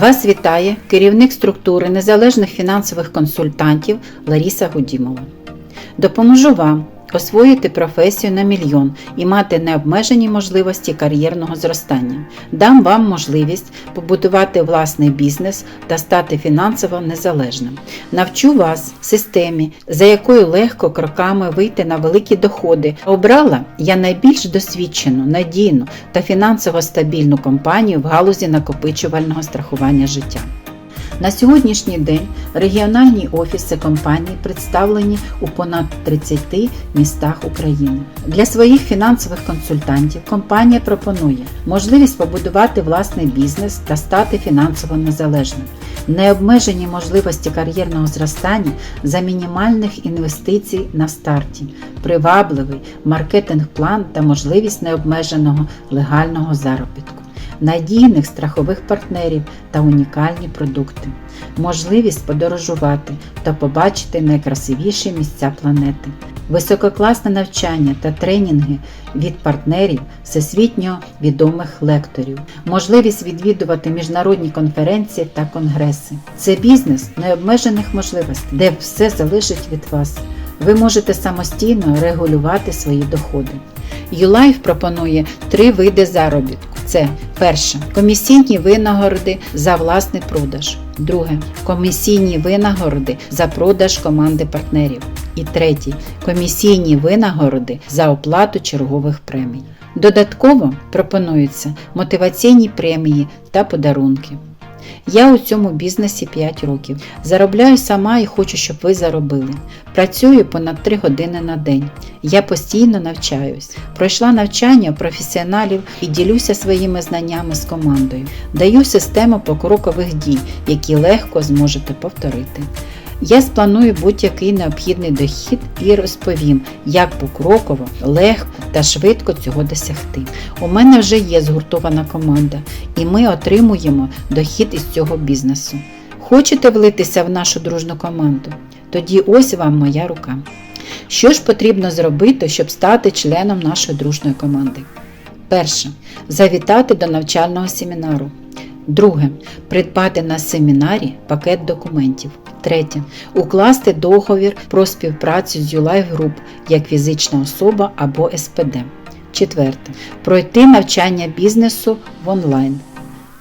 Вас вітає керівник структури незалежних фінансових консультантів Ларіса Гудімова. Допоможу вам освоїти професію на мільйон і мати необмежені можливості кар'єрного зростання. Дам вам можливість побудувати власний бізнес та стати фінансово незалежним. Навчу вас системі, за якою легко кроками вийти на великі доходи. Обрала я найбільш досвідчену, надійну та фінансово стабільну компанію в галузі накопичувального страхування життя. На сьогоднішній день регіональні офіси компанії представлені у понад 30 містах України. Для своїх фінансових консультантів компанія пропонує можливість побудувати власний бізнес та стати фінансово незалежним, необмежені можливості кар'єрного зростання за мінімальних інвестицій на старті, привабливий маркетинг-план та можливість необмеженого легального заробітку надійних страхових партнерів та унікальні продукти, можливість подорожувати та побачити найкрасивіші місця планети, висококласне навчання та тренінги від партнерів всесвітньо відомих лекторів, можливість відвідувати міжнародні конференції та конгреси. Це бізнес необмежених можливостей, де все залежить від вас. Ви можете самостійно регулювати свої доходи. YouLife пропонує три види заробітку. Це перше комісійні винагороди за власний продаж. Друге комісійні винагороди за продаж команди партнерів. І третє комісійні винагороди за оплату чергових премій. Додатково пропонуються мотиваційні премії та подарунки. Я у цьому бізнесі 5 років. Заробляю сама і хочу, щоб ви заробили. Працюю понад 3 години на день. Я постійно навчаюсь. Пройшла навчання професіоналів і ділюся своїми знаннями з командою. Даю систему покрокових дій, які легко зможете повторити. Я спланую будь-який необхідний дохід і розповім, як покроково, легко та швидко цього досягти. У мене вже є згуртована команда, і ми отримуємо дохід із цього бізнесу. Хочете влитися в нашу дружну команду? Тоді ось вам моя рука. Що ж потрібно зробити, щоб стати членом нашої дружної команди? Перше. Завітати до навчального семінару. Друге. Придбати на семінарі пакет документів. Третє. Укласти договір про співпрацю з ULife Group як фізична особа або СПД. Четверте. Пройти навчання бізнесу в онлайн.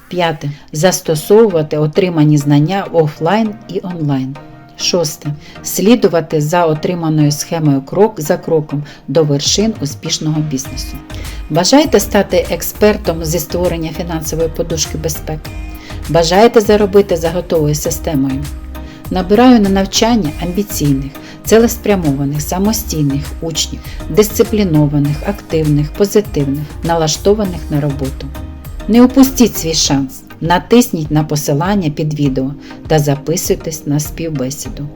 П'яте. Застосовувати отримані знання офлайн і онлайн. Шосте. Слідувати за отриманою схемою крок за кроком до вершин успішного бізнесу. Бажаєте стати експертом зі створення фінансової подушки безпеки? Бажаєте заробити за готовою системою? Набираю на навчання амбіційних, цілеспрямованих, самостійних учнів, дисциплінованих, активних, позитивних, налаштованих на роботу. Не упустіть свій шанс. Натисніть на посилання під відео та записуйтесь на співбесіду.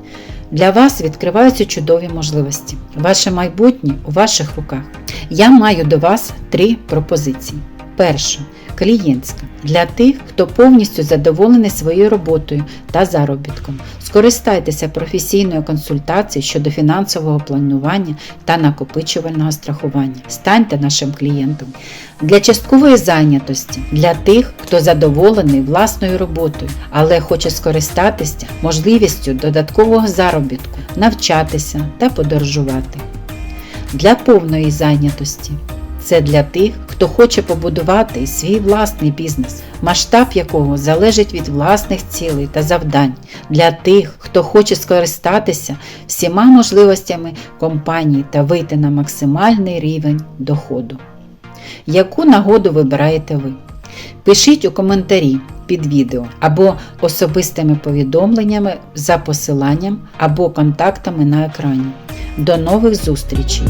Для вас відкриваються чудові можливості. Ваше майбутнє у ваших руках. Я маю до вас три пропозиції. Перша клієнтська для тих, хто повністю задоволений своєю роботою та заробітком. Скористайтеся професійною консультацією щодо фінансового планування та накопичувального страхування. Станьте нашим клієнтом. Для часткової зайнятості для тих, хто задоволений власною роботою, але хоче скористатися можливістю додаткового заробітку, навчатися та подорожувати. Для повної зайнятості це для тих, хто хоче побудувати свій власний бізнес, масштаб якого залежить від власних цілей та завдань, для тих, хто хоче скористатися всіма можливостями компанії та вийти на максимальний рівень доходу. Яку нагоду вибираєте ви? Пишіть у коментарі під відео або особистими повідомленнями за посиланням або контактами на екрані. До нових зустрічей!